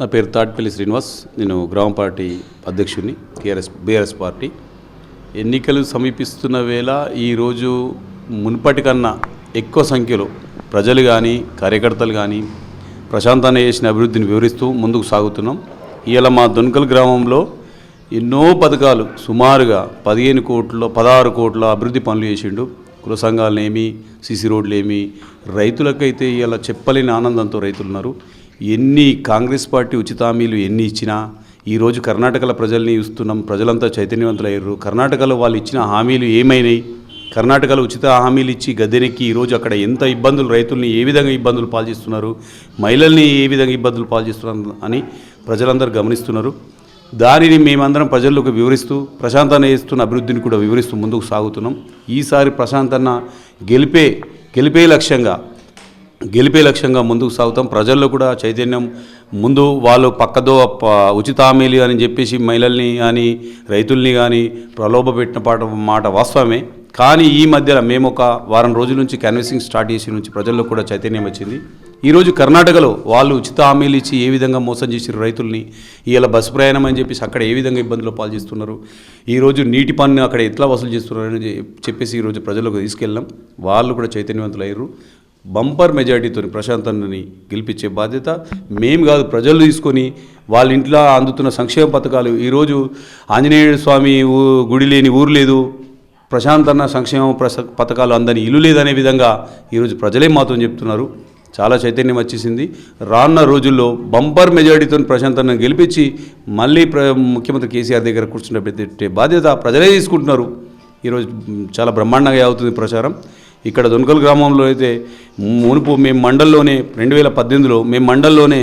నా పేరు తాటిపల్లి శ్రీనివాస్. నేను గ్రామ పార్టీ అధ్యక్షుడిని టీఆర్ఎస్ బీఆర్ఎస్ పార్టీ. ఎన్నికలు సమీపిస్తున్న వేళ ఈరోజు మునుపటి కన్నా ఎక్కువ సంఖ్యలో ప్రజలు కానీ కార్యకర్తలు కానీ ప్రశాంతాన్ని చేసిన అభివృద్ధిని వివరిస్తూ ముందుకు సాగుతున్నాం. ఇవాళ మా దొన్కల్ గ్రామంలో ఎన్నో పథకాలు సుమారుగా పదిహేను కోట్ల పదహారు కోట్ల అభివృద్ధి పనులు చేసిండు. కుల సంఘాలనేమి సీసీ రోడ్లేమి రైతులకైతే ఇలా చెప్పలేని ఆనందంతో రైతులు ఉన్నారు ఎన్ని కాంగ్రెస్ పార్టీ ఉచిత హామీలు ఎన్ని ఇచ్చినా ఈరోజు కర్ణాటకలో ప్రజల్ని ఇస్తున్నాం ప్రజలంతా చైతన్యవంతులయ్యారు. కర్ణాటకలో వాళ్ళు ఇచ్చిన హామీలు ఏమైనాయి? కర్ణాటకలో ఉచిత హామీలు ఇచ్చి గద్దెనెక్కి ఈరోజు అక్కడ ఎంత ఇబ్బందులు రైతుల్ని ఏ విధంగా ఇబ్బందులు పాల్చేస్తున్నారు మహిళల్ని ఏ విధంగా ఇబ్బందులు పాల్చేస్తున్నారు అని ప్రజలందరూ గమనిస్తున్నారు. దానిని మేమందరం ప్రజలకు వివరిస్తూ ప్రశాంతన్న చేస్తున్న అభివృద్ధిని కూడా వివరిస్తూ ముందుకు సాగుతున్నాం. ఈసారి ప్రశాంతన్న గెలిపే గెలిపే లక్ష్యంగా గెలిపే లక్ష్యంగా ముందుకు సాగుతాం. ప్రజల్లో కూడా చైతన్యం ముందు వాళ్ళు పక్కదో ఉచిత హామీలు అని చెప్పేసి మహిళల్ని కానీ రైతుల్ని కానీ ప్రలోభ పెట్టిన పాట మాట వాస్తవమే. కానీ ఈ మధ్యలో మేము ఒక వారం రోజుల నుంచి క్యాన్వసింగ్ స్టార్ట్ చేసి నుంచి ప్రజల్లో కూడా చైతన్యం వచ్చింది. ఈరోజు కర్ణాటకలో వాళ్ళు ఉచిత హామీలు ఇచ్చి ఏ విధంగా మోసం చేసిన రైతుల్ని ఇలా బస్సు ప్రయాణం అని చెప్పేసి అక్కడ ఏ విధంగా ఇబ్బందులు పాల్చేస్తున్నారు ఈరోజు నీటి పన్ను అక్కడ ఎట్లా వసూలు చేస్తున్నారని చె- చెప్పేసి ఈరోజు ప్రజలకు తీసుకెళ్ళాం. వాళ్ళు కూడా చైతన్యవంతులయ్యారు. బంపర్ మెజార్టీతో ప్రశాంతని గెలిపించే బాధ్యత మేము కాదు ప్రజలు తీసుకొని వాళ్ళ ఇంట్లో అందుతున్న సంక్షేమ పథకాలు. ఈరోజు ఆంజనేయ స్వామి గుడి లేని ఊరు లేదు. ప్రశాంతన్న సంక్షేమ ప్రస పథకాలు అందని ఇల్లు లేదనే విధంగా ఈరోజు ప్రజలే మాతో చెప్తున్నారు. చాలా చైతన్యం వచ్చేసింది. రానున్న రోజుల్లో బంపర్ మెజారిటీతో ప్రశాంతన్న గెలిపించి మళ్ళీ ముఖ్యమంత్రి కేసీఆర్ దగ్గర కూర్చున్న బాధ్యత ప్రజలే తీసుకుంటున్నారు. ఈరోజు చాలా బ్రహ్మాండంగా అవుతుంది ప్రచారం. ఇక్కడ దొనకల్ గ్రామంలో అయితే మునుపు మేము మండల్లోనే రెండు వేల పద్దెనిమిదిలో మేము మండల్లోనే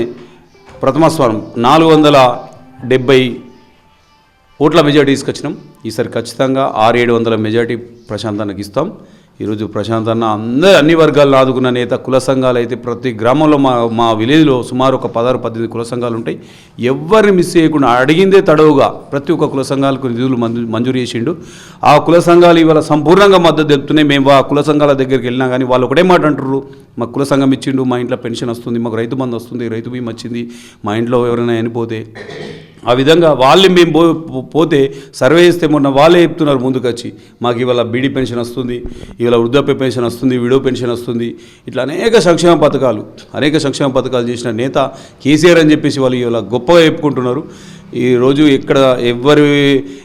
ప్రథమ స్థానం నాలుగు వందల డెబ్బై ఓట్ల మెజార్టీ తీసుకొచ్చినాం. ఈసారి ఖచ్చితంగా ఆరు ఏడు వందల మెజార్టీ ప్రశాంతానికి ఇస్తాం. ఈరోజు ప్రశాంతన్న అందరు అన్ని వర్గాలను ఆదుకున్న నేత కుల సంఘాలు అయితే ప్రతి గ్రామంలో మా మా విలేజ్లో సుమారు ఒక పదహారు పద్దెనిమిది కుల సంఘాలు ఉంటాయి. ఎవరిని మిస్ చేయకుండా అడిగిందే తడవుగా ప్రతి ఒక్క కుల సంఘాలకు నిధులు మంజూరు చేసిండు. ఆ కుల సంఘాలు ఇవాళ సంపూర్ణంగా మద్దతు తెలుపుతున్నాయి. మేము ఆ కుల సంఘాల దగ్గరికి వెళ్ళినా కానీ వాళ్ళు ఒకటే మాట అంటారు మాకు కుల సంఘం ఇచ్చిండు మా ఇంట్లో పెన్షన్ వస్తుంది మాకు రైతు బంధు వస్తుంది రైతు బీమా వచ్చింది మా ఇంట్లో ఎవరైనా చనిపోతే. ఆ విధంగా వాళ్ళు మేము పో పోతే సర్వే చేస్తే మొన్న వాళ్ళే చెప్తున్నారు ముందుకొచ్చి. మాకు ఇవాళ బీడీ పెన్షన్ వస్తుంది ఇవాళ వృద్ధాప్య పెన్షన్ వస్తుంది విడో పెన్షన్ వస్తుంది. ఇట్లా అనేక సంక్షేమ పథకాలు అనేక సంక్షేమ పథకాలు చేసిన నేత కేసీఆర్ అని చెప్పేసి వాళ్ళు ఇలా గొప్పగా చెప్పుకుంటున్నారు. ఈరోజు ఎక్కడ ఎవ్వరు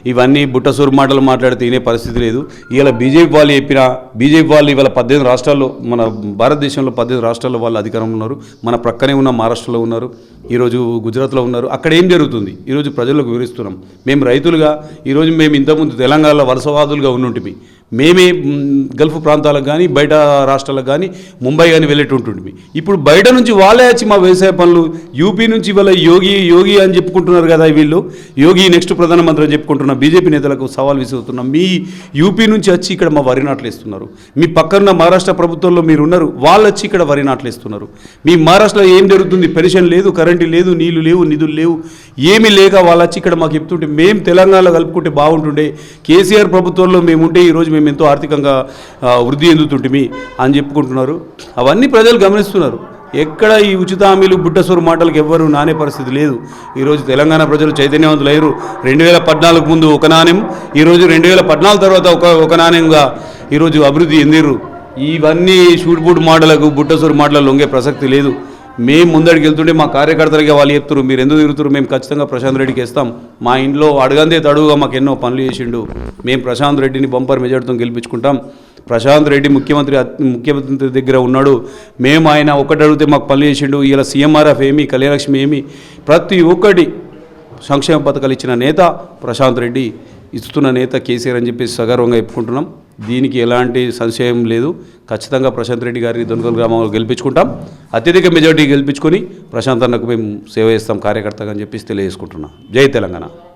ఇవన్నీ బుట్టసూరు మాటలు మాట్లాడితే వినే పరిస్థితి లేదు. ఇవాళ బీజేపీ వాళ్ళు చెప్పిన బీజేపీ వాళ్ళు ఇవాళ పద్దెనిమిది రాష్ట్రాల్లో మన భారతదేశంలో పద్దెనిమిది రాష్ట్రాల్లో వాళ్ళు అధికారంలో ఉన్నారు. మన ప్రక్కనే ఉన్న మహారాష్ట్రలో ఉన్నారు. ఈరోజు గుజరాత్లో ఉన్నారు. అక్కడ ఏం జరుగుతుంది? ఈరోజు ప్రజలకు వివరిస్తున్నాం. మేము రైతులుగా ఈరోజు మేము ఇంతకుముందు తెలంగాణలో వలసవాదులుగా ఉన్నుంటిమి మేమే గల్ఫ్ ప్రాంతాలకు కానీ బయట రాష్ట్రాలకు కానీ ముంబై కానీ వెళ్ళేటుంటుంటిమి ఇప్పుడు బయట నుంచి వాళ్ళే వచ్చి మా వ్యవసాయ పనులు యూపీ నుంచి ఇవాళ యోగి యోగి అని చెప్పుకుంటున్నారు కదా వీళ్ళు. యోగి నెక్స్ట్ ప్రధానమంత్రి అని చెప్పుకుంటున్న బీజేపీ నేతలకు సవాల్ విసుగుతున్నాం మీ యూపీ నుంచి వచ్చి ఇక్కడ మా వరి నాట్లు వేస్తున్నారు. మీ పక్కన మహారాష్ట్ర ప్రభుత్వంలో మీరు ఉన్నారు వాళ్ళు వచ్చి ఇక్కడ వరి నాట్లు వేస్తున్నారు. మీ మహారాష్ట్రలో ఏం జరుగుతుంది? పెన్షన్ లేదు కరెంటు లేదు నీళ్ళు లేవు నిధులు లేవు. ఏమీ లేక వాళ్ళు వచ్చి ఇక్కడ మాకు చెప్తుంటే మేము తెలంగాణలో కలుపుకుంటే బాగుంటుండే. కేసీఆర్ ప్రభుత్వంలో మేము ఉంటే ఈరోజు మేము ఎంతో ఆర్థికంగా వృద్ధి చెందుతుంటిమి అని చెప్పుకుంటున్నారు. అవన్నీ ప్రజలు గమనిస్తున్నారు. ఎక్కడ ఈ ఉచిత హామీలు బుట్టసూరు మాటలకు ఎవ్వరు నానే పరిస్థితి లేదు. ఈరోజు తెలంగాణ ప్రజలు చైతన్యవంతులయ్యారు రెండు వేల పద్నాలుగు ముందు ఒక నాణ్యం ఈరోజు రెండు వేల పద్నాలుగు తర్వాత ఒక ఒక నాణ్యంగా ఈరోజు అభివృద్ధి చెందిర్రు. ఇవన్నీ షూట్బూట్ మాటలకు బుట్టసూరు మాటలు లొంగే ప్రసక్తి లేదు. మేము ముందడికి వెళ్తుంటే మా కార్యకర్తలకి వాళ్ళు చెప్తారు మీరు ఎందుకు తిరుగుతారు మేము ఖచ్చితంగా ప్రశాంత్ రెడ్డికి ఇస్తాం మా ఇంట్లో అడగందే తడువుగా మాకు ఎన్నో పనులు చేసిండు. మేము ప్రశాంత్ రెడ్డిని బంపర్ మెజార్టీతో గెలిపించుకుంటాం. ప్రశాంత్ రెడ్డి ముఖ్యమంత్రి ముఖ్యమంత్రి దగ్గర ఉన్నాడు. మేము ఆయన ఒకటి అడిగితే మాకు పనులు చేసిండు. ఇలా సీఎంఆర్ఎఫ్ ఏమి కళ్యాణలక్ష్మి ఏమి? ప్రతి ఒక్కటి సంక్షేమ పథకాలు ఇచ్చిన నేత ప్రశాంత్ రెడ్డి ఇస్తున్న నేత కేసీఆర్ అని చెప్పేసి సగర్వంగా చెప్పుకుంటున్నాం. దీనికి ఎలాంటి సంశయం లేదు. ఖచ్చితంగా ప్రశాంత్ రెడ్డి గారిని దొనకల్ గ్రామంలో గెలిపించుకుంటాం. అత్యధిక మెజార్టీ గెలిపించుకొని ప్రశాంత్ అన్నకు మేము సేవ చేస్తాం కార్యకర్తగా అని చెప్పేసి తెలియజేసుకుంటున్నాం. జై తెలంగాణ.